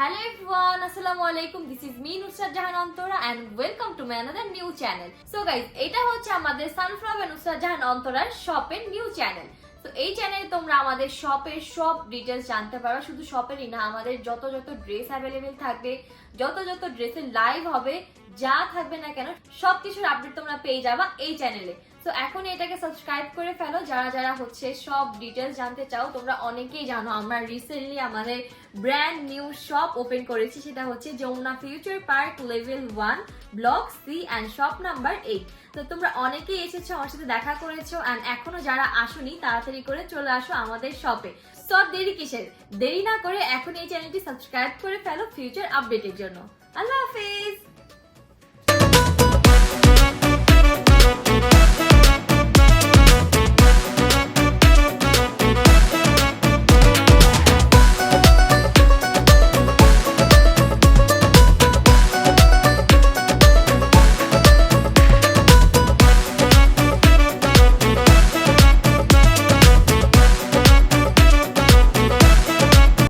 Hello everyone, Assalamu alaikum. This is me Nusrat Jahan Antara and welcome to my another new channel. So guys, এটা হচ্ছে আমাদের sunflower Nusrat Jahan অন্তরার শপের new channel তো এই চ্যানেলে তোমরা আমাদের শপের সব ডিটেলস জানতে পারো শুধু শপেরই না আমাদের যত যত ড্রেস অ্যাভেলেবেল থাকবে যত যত ড্রেসের লাইভ হবে যা থাকবে না কেন সব কিছুর আপডেট তোমরা পেয়ে যাবা এই চ্যানেলে তো এখন এটাকে সাবস্ক্রাইব করে ফেলো। যারা যারা হচ্ছে সব ডিটেলস জানতে চাও, তোমরা অনেকেই জানো আমরা রিসেন্টলি আমাদের ব্র্যান্ড নিউ শপ ওপেন করেছি। সেটা হচ্ছে Jamuna future park level one block C and shop number eight তো তোমরা অনেকেই এসেছ, আমার সাথে দেখা করেছ অ্যান্ড এখনও যারা আসোনি, তাড়াতাড়ি করে চলে আসো আমাদের শপে সব দেরি কিসের? দেরি না করে এখন এই চ্যানেলটি সাবস্ক্রাইব করে ফেলো ফিউচার আপডেটের জন্য। আল্লাহ হাফিজ!